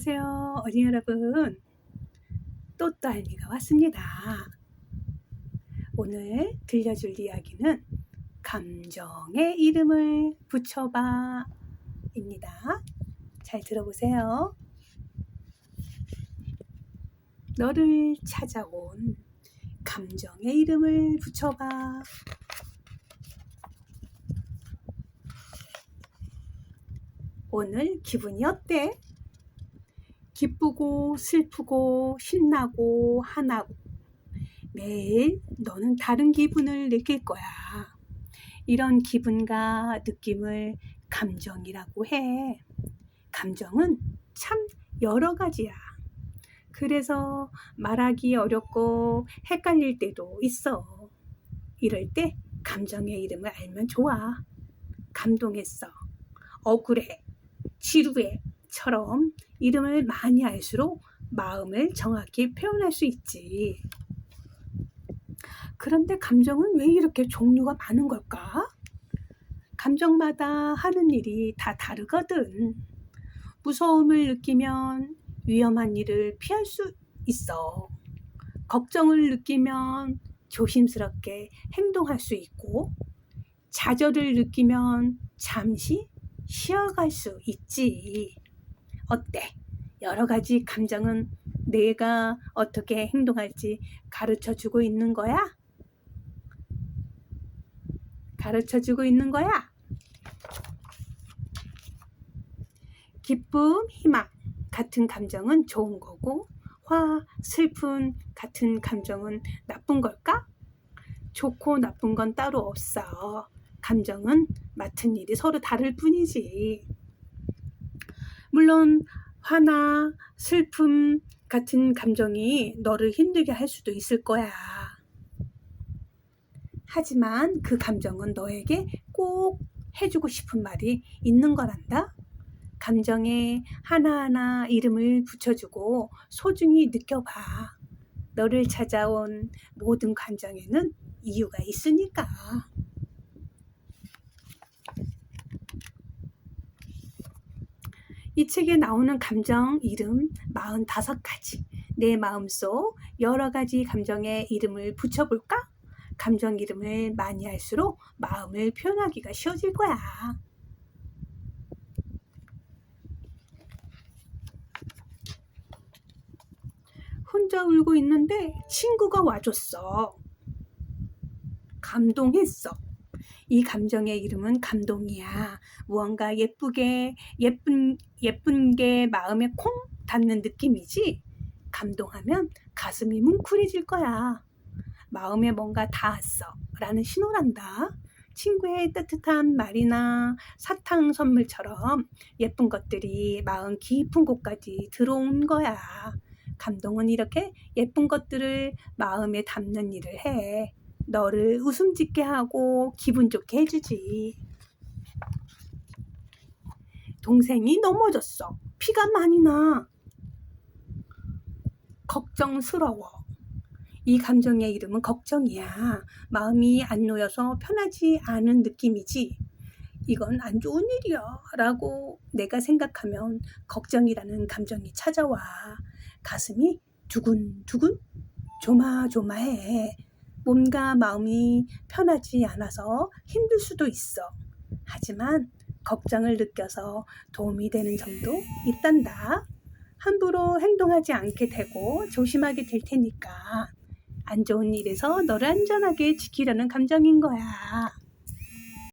안녕하세요, 어린이 여러분. 또또알미가 왔습니다. 오늘 들려줄 이야기는 감정의 이름을 붙여봐 입니다. 잘 들어보세요. 너를 찾아온 감정의 이름을 붙여봐. 오늘 기분이 어때? 기쁘고 슬프고 신나고 화나고 매일 너는 다른 기분을 느낄 거야. 이런 기분과 느낌을 감정이라고 해. 감정은 참 여러 가지야. 그래서 말하기 어렵고 헷갈릴 때도 있어. 이럴 때 감정의 이름을 알면 좋아. 감동했어. 억울해. 지루해 처럼 이름을 많이 알수록 마음을 정확히 표현할 수 있지. 그런데 감정은 왜 이렇게 종류가 많은 걸까? 감정마다 하는 일이 다 다르거든. 무서움을 느끼면 위험한 일을 피할 수 있어. 걱정을 느끼면 조심스럽게 행동할 수 있고, 좌절을 느끼면 잠시 쉬어갈 수 있지. 어때? 여러 가지 감정은 내가 어떻게 행동할지 가르쳐 주고 있는 거야? 가르쳐 주고 있는 거야? 기쁨, 희망 같은 감정은 좋은 거고, 화, 슬픈 같은 감정은 나쁜 걸까? 좋고 나쁜 건 따로 없어. 감정은 맡은 일이 서로 다를 뿐이지. 물론 화나 슬픔 같은 감정이 너를 힘들게 할 수도 있을 거야. 하지만 그 감정은 너에게 꼭 해주고 싶은 말이 있는 거란다. 감정에 하나하나 이름을 붙여주고 소중히 느껴봐. 너를 찾아온 모든 감정에는 이유가 있으니까. 이 책에 나오는 감정 이름 45가지. 내 마음속 여러 가지 감정의 이름을 붙여볼까? 감정 이름을 많이 할수록 마음을 표현하기가 쉬워질 거야. 혼자 울고 있는데 친구가 와줬어. 감동했어. 이 감정의 이름은 감동이야. 무언가 예쁘게 예쁜 예쁜 게 마음에 콩 닿는 느낌이지. 감동하면 가슴이 뭉클해질 거야. 마음에 뭔가 닿았어. 라는 신호란다. 친구의 따뜻한 말이나 사탕 선물처럼 예쁜 것들이 마음 깊은 곳까지 들어온 거야. 감동은 이렇게 예쁜 것들을 마음에 담는 일을 해. 너를 웃음 짓게 하고 기분 좋게 해주지. 동생이 넘어졌어. 피가 많이 나. 걱정스러워. 이 감정의 이름은 걱정이야. 마음이 안 놓여서 편하지 않은 느낌이지. 이건 안 좋은 일이야. 라고 내가 생각하면 걱정이라는 감정이 찾아와. 가슴이 두근두근 조마조마해. 몸과 마음이 편하지 않아서 힘들 수도 있어. 하지만 걱정을 느껴서 도움이 되는 점도 있단다. 함부로 행동하지 않게 되고 조심하게 될 테니까 안 좋은 일에서 너를 안전하게 지키려는 감정인 거야.